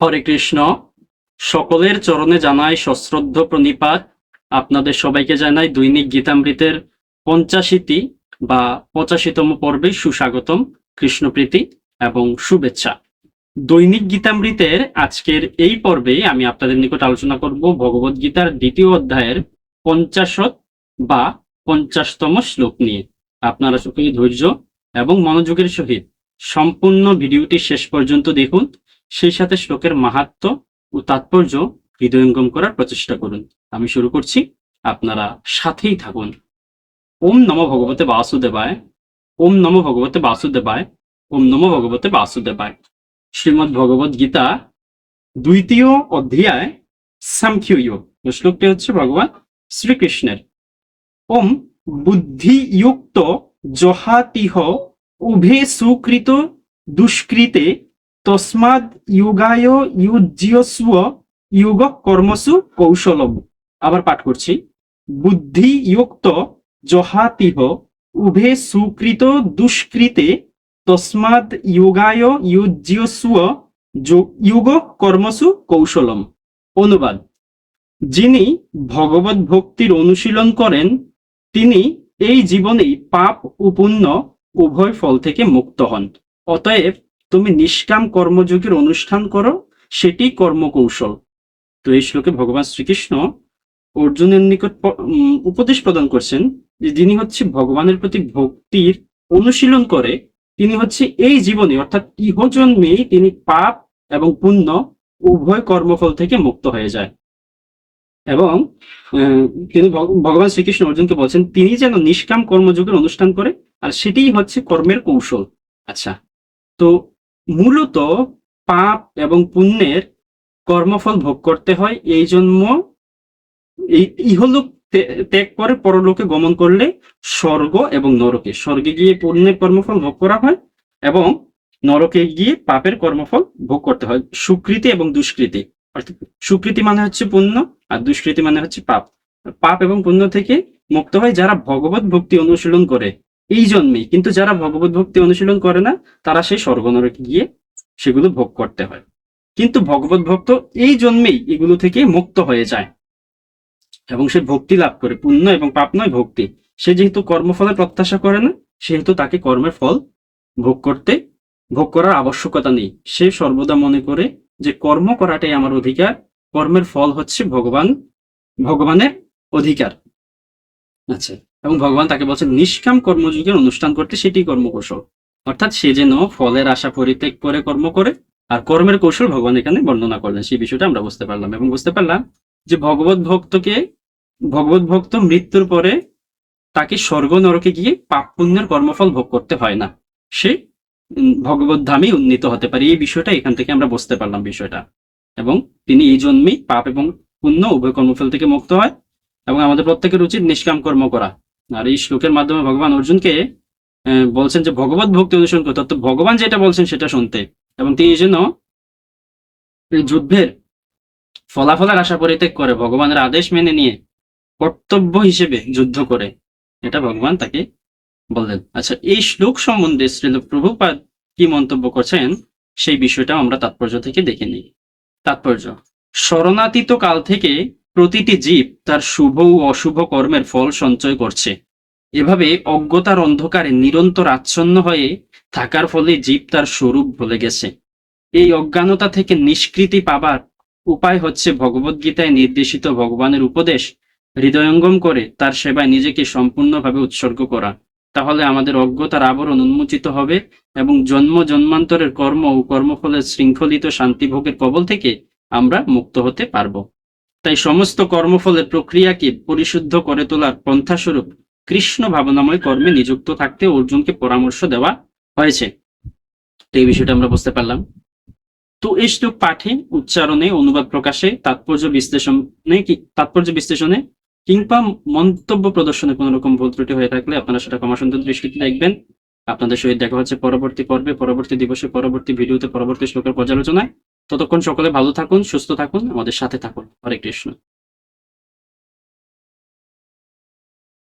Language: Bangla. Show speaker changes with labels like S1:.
S1: হরে কৃষ্ণ। সকলের চরণে জানাই সশ্রদ্ধ প্রণিপাত। আপনাদের সবাইকে জানাই দৈনিক গীতামৃতের পঞ্চাশিটি বা পঁচাশিতম পর্বে সুস্বাগতম, কৃষ্ণপ্রীতি এবং শুভেচ্ছা। দৈনিক গীতামৃতের আজকের এই পর্বে আমি আপনাদের নিকট আলোচনা করব ভগবদ গীতার দ্বিতীয় অধ্যায়ের পঞ্চাশত বা পঞ্চাশতম শ্লোক নিয়ে। আপনারা সকলে ধৈর্য এবং মনোযোগের সহিত সম্পূর্ণ ভিডিওটি শেষ পর্যন্ত দেখুন। সেই সাথে শ্লোকের মাহাত্ম ও তাৎপর্য হৃদয়ঙ্গম করার প্রচেষ্টা করুন। আমি শুরু করছি। আপনারা সাথেই থাকুন। ওম নম ভগবতে বাসুদেবায়, ওম নম ভগবতে বাসুদেবায়, ওম নম ভগবতে বাসুদেবায়। শ্রীমদ ভগবত গীতা দ্বিতীয় অধ্যায় সাংখ্য যোগ শ্লোকটি হচ্ছে ভগবান শ্রীকৃষ্ণের। ওম বুদ্ধিযুক্ত জহাতিহ উভে সুকৃত দুষ্কৃতে তস্মাদ ইউগায় ইউজ্যস্ব ইউগ কর্মসু কৌশলম। আবার পাঠ করছি। বুদ্ধিযুক্ত জহাতিহ উভে সুকৃত দুষ্কৃতে তস্মাদ ইউগায় ইউজ্যস্ব ইউগ কর্মসু কৌশলম। অনুবাদ। যিনি ভগবত ভক্তির অনুশীলন করেন, তিনি এই জীবনেই পাপ ও উভয় ফল থেকে মুক্ত হন। অতএব তুমি নিষ্কাম কর্মযোগের অনুষ্ঠান করো, সেটি কর্মকৌশল। তো এই শ্লোকে ভগবান শ্রীকৃষ্ণ অর্জুনের নিকট উপদেশ প্রদান করছেন যে যিনি হচ্ছে ভগবানের প্রতি ভক্তির অনুশীলন করে, তিনি হচ্ছে এই জীবনে, অর্থাৎ ইহজন্মেই তিনি পাপ এবং পুণ্য উভয় কর্মফল থেকে মুক্ত হয়ে যায়। এবং তিনি ভগবান শ্রীকৃষ্ণ অর্জুনকে বলছেন, তিনি যেন নিষ্কাম কর্মযোগের অনুষ্ঠান করে, আর সেটাই হচ্ছে কর্মের কৌশল। আচ্ছা তো মূলত পাপ এবং পুণ্যের কর্মফল ভোগ করতে হয়। এই জন্ম এই ইহলোক ত্যাগ করে পরলোকে গমন করলে স্বর্গ এবং নরকে, স্বর্গে গিয়ে পুণ্যের কর্মফল ভোগ করা হয় এবং নরকে গিয়ে পাপের কর্মফল ভোগ করতে হয়। সুকৃতি এবং দুষ্কৃতি, অর্থাৎ সুকৃতি মানে হচ্ছে পুণ্য আর দুষ্কৃতি মানে হচ্ছে পাপ। পাপ এবং পুণ্য থেকে মুক্ত হয় যারা ভগবত ভক্তি অনুশীলন করে। এই জন্মেই। কিন্তু যারা ভগবত ভক্তি অনুশীলন করে না, তারা সেই স্বর্গ নরকে গিয়ে সেগুলো ভোগ করতে হয়। কিন্তু ভগবত ভক্ত এই জন্মেই এগুলো থেকে মুক্ত হয়ে যায়। এবং সে ভক্তি লাভ করে, পুণ্য এবং পাপ নয় ভক্তি। সে যেহেতু কর্মফলের প্রত্যাশা করে না, সেহেতু তাকে কর্মের ফল ভোগ করতে, ভোগ করার আবশ্যকতা নেই। সে সর্বদা মনে করে যে কর্ম করাটাই আমার অধিকার, কর্মের ফল হচ্ছে ভগবান, ভগবানের অধিকার। আচ্ছা। এবং ভগবান তাকে বলছেন, নিষ্কাম কর্মযুগের অনুষ্ঠান করতে, সেটি কর্মকৌশল অর্থাৎ সে যেন ফলের আশা পরিত্যাগ করে কর্ম করে, আর কর্মের কৌশল ভগবান এখানে বর্ণনা করলেন। সেই বিষয়টা আমরা বুঝতে পারলাম এবং বুঝতে পারলাম যে ভগবত ভক্তকে, ভগবত ভক্ত মৃত্যুর পরে তাকে স্বর্গ নরকে গিয়ে পাপ পুণ্যের কর্মফল ভোগ করতে হয় না। সে ভগবত ধামে উন্নীত হতে পারে। এই বিষয়টা এখান থেকে আমরা বুঝতে পারলাম বিষয়টা। এবং তিনি এই জন্মেই পাপ এবং পুণ্য উভয় কর্মফল থেকে মুক্ত হয় এবং আমাদের প্রত্যেকের উচিত নিষ্কাম কর্ম করা। আর এই শ্লোকের মাধ্যমে ভগবান অর্জুনকে বলছেন যে ভগবত ভক্তি অনুসরণ করতে অর্থাৎ ভগবান যেটা বলছেন সেটা শুনতে। এবং তিনি যেন এই যুদ্ধের ফলাফলের আশা পরিত্যাগ করে, ভগবানের আদেশ মেনে নিয়ে কর্তব্য হিসেবে যুদ্ধ করে। এটা ভগবান তাকে বললেন। আচ্ছা এই শ্লোক সম্বন্ধে শ্রীল প্রভুপাদ কি মন্তব্য করছেন, সেই বিষয়টা আমরা তাৎপর্য থেকে দেখে নিই। তাৎপর্য, শরণাতীত কাল থেকে প্রতিটি জীব তার শুভ ও অশুভ কর্মের ফল সঞ্চয় করছে। এভাবে অজ্ঞতার অন্ধকারে নিরন্তর আচ্ছন্ন হয়ে থাকার ফলে জীব তার স্বরূপ ভুলে গেছে। এই অজ্ঞানতা থেকে নিষ্কৃতি পাবার উপায় হচ্ছে ভগবদ্গীতায় নির্দেশিত ভগবানের উপদেশ হৃদয়ঙ্গম করে তার সেবায় নিজেকে সম্পূর্ণভাবে উৎসর্গ করা। তাহলে আমাদের অজ্ঞতার আবরণ উন্মোচিত হবে এবং জন্ম জন্মান্তরের কর্ম ও কর্মফলের শৃঙ্খলিত শান্তিভোগের কবল থেকে আমরা মুক্ত হতে পারব। তাই সমস্ত কর্মফলের প্রক্রিয়াকে পরিশুদ্ধ করে তোলার পন্থাস্বরূপ কৃষ্ণ ভাবনাময় কর্মে নিযুক্ত থাকতে অর্জুনকে পরামর্শ দেওয়া হয়েছে। এই বিষয়টা আমরা বুঝতে পারলাম। তো এই শ্লোক পাঠে, উচ্চারণে, অনুবাদ প্রকাশে, তাৎপর্য বিশ্লেষণে তাৎপর্য বিশ্লেষণে কিংবা মন্তব্য প্রদর্শনে কোনো রকম ভুল ত্রুটি হয়ে থাকলে আপনারা সেটা ক্ষমা সুন্দর দৃষ্টিতে দেখবেন। আপনাদের সহিত দেখা হচ্ছে পরবর্তী পর্বে, পরবর্তী দিবসে, পরবর্তী ভিডিওতে, পরবর্তী শ্লোকের পর্যালোচনায়। ততক্ষণ সকলে ভালো থাকুন সুস্থ থাকুন আমাদের সাথে থাকুন। হরে কৃষ্ণ